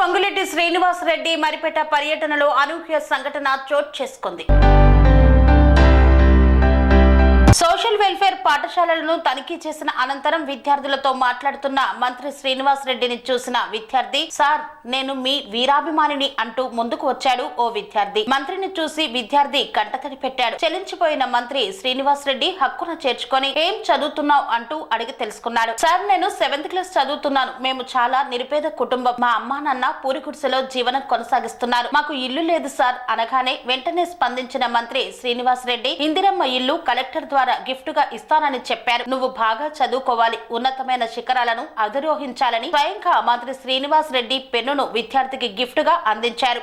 పొంగులెడ్డి శ్రీనివాస్ రెడ్డి మరిపేట పర్యటనలో అనూహ్య సంఘటన చోటు చేసుకుంది. సోషల్ వెల్ఫేర్ పాఠశాలలను తనిఖీ చేసిన అనంతరం విద్యార్థులతో మాట్లాడుతున్న మంత్రి శ్రీనివాస్ రెడ్డిని చూసిన విద్యార్థి సార్ నేను మీ వీరాభిమానిని అంటూ ముందుకు వచ్చాడు ఓ విద్యార్థి. మంత్రిని చూసి విద్యార్థి కంటతడి పెట్టాడు. చెలించిపోయిన మంత్రి శ్రీనివాస్ రెడ్డి హక్కున చేర్చుకొని ఏం చదువుతున్నావు? అంటూ అడిగి తెలుసుకున్నాడు. సార్ నేను సెవెంత్ క్లాస్ చదువుతున్నాను. మేము చాలా నిరుపేద కుటుంబం. మా అమ్మా నాన్న పూరి గుడిసెలో జీవనం కొనసాగిస్తున్నారు. మాకు ఇల్లు లేదు సార్ అనగానే వెంటనే స్పందించిన మంత్రి శ్రీనివాస్ రెడ్డి ఇందిరమ్మ ఇల్లు కలెక్టర్ ద్వారా గిఫ్ట్గా ఇస్తానని చెప్పారు. నువ్వు బాగా చదువుకోవాలి. ఉన్నతమైన శిఖరాలను అధిరోహించాలని స్వయంగా మంత్రి శ్రీనివాస్ రెడ్డి పెన్నును విద్యార్థికి గిఫ్ట్గా అందించారు